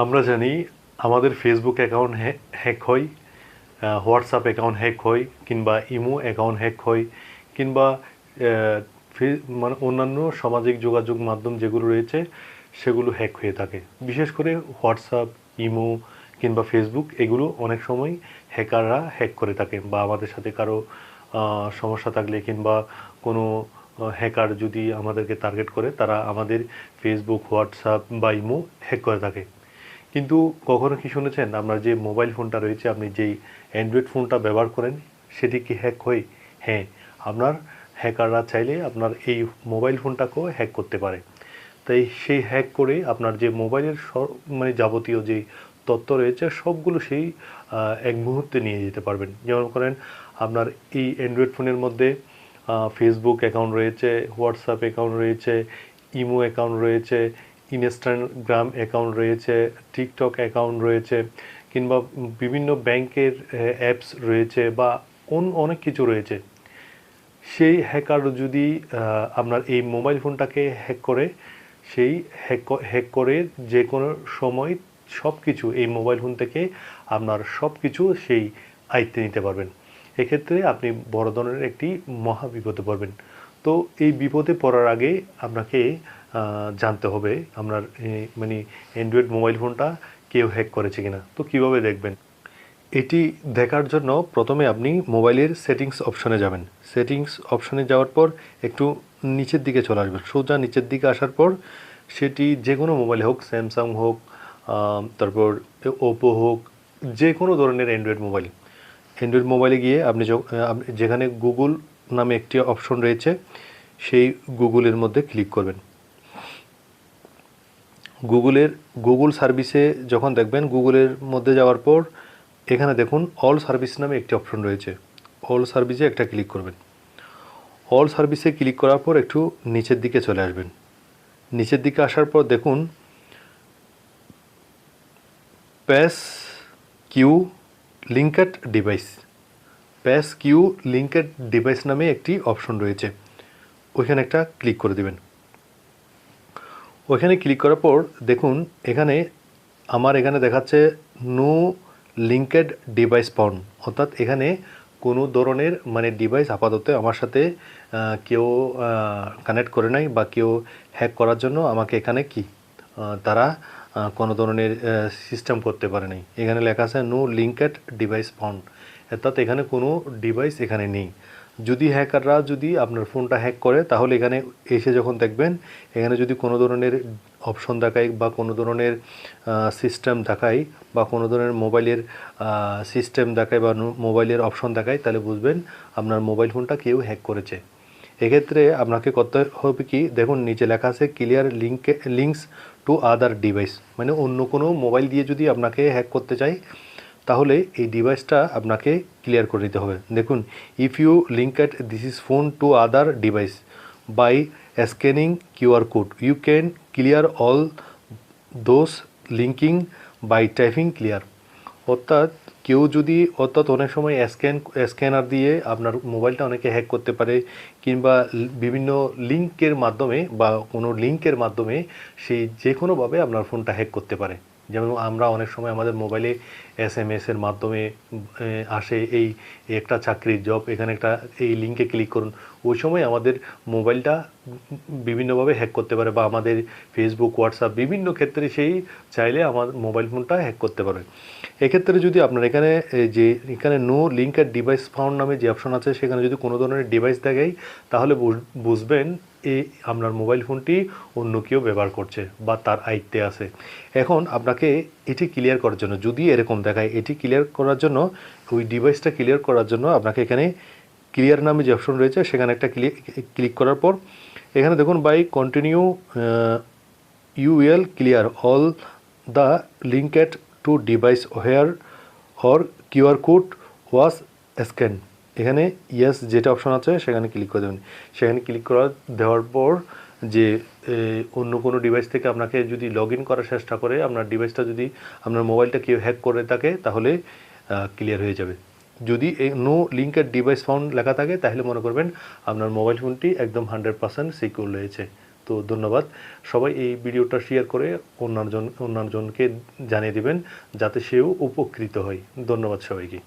আমরা জানি আমাদের ফেসবুক অ্যাকাউন্ট হ্যাক হয় হোয়াটসঅ্যাপ অ্যাকাউন্ট হ্যাক হয়, কিংবা ইমো অ্যাকাউন্ট হ্যাক হয়, কিংবা মানে অন্যান্য সামাজিক যোগাযোগ মাধ্যম যেগুলো রয়েছে, সেগুলো হ্যাক হয়ে থাকে। বিশেষ করে হোয়াটসঅ্যাপ ইমো কিংবা ফেসবুক এগুলো অনেক সময় হ্যাকাররা হ্যাক করে থাকে, বা আমাদের সাথে কারও সমস্যা থাকলে কিংবা কোনো হ্যাকার যদি আমাদেরকে টার্গেট করে, তারা আমাদের ফেসবুক হোয়াটসঅ্যাপ বা ইমো হ্যাক করে থাকে। কিন্তু কখনো কি শুনেছেন আপনার যে মোবাইল ফোনটা রয়েছে, আপনি যেই অ্যান্ড্রয়েড ফোনটা ব্যবহার করেন, সেটি কি হ্যাক হয়? হ্যাঁ আপনার হ্যাকাররা চাইলে আপনার এই মোবাইল ফোনটাকেও হ্যাক করতে পারে। তাই সেই হ্যাক করে আপনার যে মোবাইলের মানে যাবতীয় যে তথ্য রয়েছে, সবগুলো সেই এক মুহূর্তে নিয়ে যেতে পারবেন। যেমন করেন, আপনার এই অ্যান্ড্রয়েড ফোনের মধ্যে ফেসবুক অ্যাকাউন্ট রয়েছে হোয়াটসঅ্যাপ অ্যাকাউন্ট রয়েছে ইমো অ্যাকাউন্ট রয়েছে ইনস্টাগ্রাম অ্যাকাউন্ট রয়েছে, টিকটক অ্যাকাউন্ট রয়েছে, কিংবা বিভিন্ন ব্যাংকের অ্যাপস রয়েছে বা অন- অনেক কিছু রয়েছে। সেই হ্যাকার যদি আপনার এই মোবাইল ফোনটাকে হ্যাক করে, সেই হ্যাক হ্যাক করে যে কোনো সময় সব কিছু এই মোবাইল ফোন থেকে আপনার সব কিছু সেই আয়ত্তে নিতে পারবেন। এক্ষেত্রে আপনি বড় ধরনের একটি মহা বিপদে পড়বেন। তো এই বিপদে পড়ার আগে আপনাকে জানতে হবে আপনার মানে অ্যান্ড্রয়েড মোবাইল ফোনটা কেউ হ্যাক করেছে কিনা। তো কীভাবে দেখবেন? এটি দেখার জন্য প্রথমে আপনি মোবাইলের সেটিংস অপশনে যাবেন। সেটিংস অপশনে যাওয়ার পর একটু নিচের দিকে চলে আসবেন। সোজা নিচের দিকে আসার পর সেটি যে কোনো মোবাইলে হোক স্যামসাং হোক তারপর ওপো হোক, যে কোনো ধরনের অ্যান্ড্রয়েড মোবাইল অ্যান্ড্রয়েড মোবাইলে গিয়ে আপনি যখ- আপনি যেখানে গুগল নামে একটি অপশন রয়েছে, সেই গুগলের মধ্যে ক্লিক করবেন। গুগলের গুগল সার্ভিসে যখন দেখবেন গুগলের মধ্যে যাওয়ার পর, এখানে দেখুন অল সার্ভিস নামে একটি অপশন রয়েছে। অল সার্ভিসে একটা ক্লিক করবেন। অল সার্ভিসে ক্লিক করার পর একটু নিচের দিকে চলে আসবেন। নিচের দিকে আসার পর দেখুন passkey linked device. Passkey linked device নামে একটি অপশন রয়েছে। ওইখানে একটা ক্লিক করে দিবেন। ওইখানে ক্লিক করার পর দেখুন, এখানে আমার এখানে দেখাচ্ছে নো লিঙ্কেড ডিভাইস পাউন্ড অর্থাৎ এখানে কোনো ধরনের মানে ডিভাইস আপাতত আমার সাথে কেউ কানেক্ট করে নাই বা কেউ হ্যাক করার জন্য আমাকে এখানে কি তারা কোনো ধরনের সিস্টেম করতে পারে নাই। এখানে লেখা আছে নো লিঙ্কেড ডিভাইস পাউন্ড অর্থাৎ এখানে কোনো ডিভাইস এখানে নেই। যদি হ্যাকাররা যদি আপনার ফোনটা হ্যাক করে, তাহলে এখানে এসে যখন দেখবেন, এখানে যদি কোনো ধরনের অপশন দেখায় বা কোনো ধরনের সিস্টেম দেখায় বা কোনো ধরনের মোবাইলের সিস্টেম দেখায় বা মোবাইলের অপশন দেখায়, তাহলে বুঝবেন আপনার মোবাইল ফোনটা কেউ হ্যাক করেছে। এক্ষেত্রে আপনাকে করতে হবে কি, দেখুন নিচে লেখা আছে clear link links to other device মানে অন্য কোনো মোবাইল দিয়ে যদি আপনাকে হ্যাক করতে চাই তাহলে এই ডিভাইসটা আপনাকে ক্লিয়ার করে নিতে হবে। দেখুন if you link at this is phone to other device by scanning QR code you can clear all those linking by typing clear অর্থাৎ কেউ যদি, অর্থাৎ অনেক সময় স্ক্যান স্ক্যানার দিয়ে আপনার মোবাইলটা অনেকে হ্যাক করতে পারে, কিংবা বিভিন্ন লিঙ্কের মাধ্যমে বা কোনো লিঙ্কের মাধ্যমে সেই যে কোনোভাবে আপনার ফোনটা হ্যাক করতে পারে। যেমন আমরা অনেক সময় আমাদের মোবাইলে এস এম এসের মাধ্যমে আসে এই একটা চাকরির জব এখানে একটা এই লিঙ্কে ক্লিক করুন। ওই সময় আমাদের মোবাইলটা বিভিন্নভাবে হ্যাক করতে পারে বা আমাদের ফেসবুক হোয়াটসঅ্যাপ বিভিন্ন ক্ষেত্রে সেই চাইলে আমার মোবাইল ফোনটা হ্যাক করতে পারে। এক্ষেত্রে যদি আপনার এখানে যে এখানে নো লিঙ্ক আর ডিভাইস ফাউন্ড নামে যে অপশন আছে, সেখানে যদি কোনো ধরনের ডিভাইস দেখাই, তাহলে বুঝ- বুঝবেন এই আপনার মোবাইল ফোনটি অন্য কেউ ব্যবহার করছে বা তার আয়ত্তে আছে। এখন আপনাকে এটি ক্লিয়ার করার জন্য, যদি এরকম দেখায়, এটি ক্লিয়ার করার জন্য, ওই ডিভাইসটা ক্লিয়ার করার জন্য আপনাকে এখানে ক্লিয়ার নামে যে অপশন রয়েছে, সেখানে একটা ক্লিক করার পর, এখানে দেখুন by continue you will clear all the linked to device here or QR code was scan এখানে ইয়েস যেটা অপশন আছে, সেখানে ক্লিক করে দেবেন। সেখানে ক্লিক করা, দেওয়ার পর যে অন্য কোনো ডিভাইস থেকে আপনাকে যদি লগ ইন করার চেষ্টা করে, আপনার ডিভাইসটা যদি আপনার মোবাইলটা কেউ হ্যাক করে থাকে, তাহলে ক্লিয়ার হয়ে যাবে। যদি এই নো লিঙ্কের ডিভাইস ফাউন্ড লেখা থাকে, তাহলে মনে করবেন আপনার মোবাইল ফোনটি একদম হান্ড্রেড পার্সেন্ট সিকিউর রয়েছে। তো ধন্যবাদ। সবাই এই ভিডিওটা শেয়ার করে অন্যজন, অন্যজনকে জানিয়ে দিবেন, যাতে সেও উপকৃত হয়। ধন্যবাদ সবাইকে।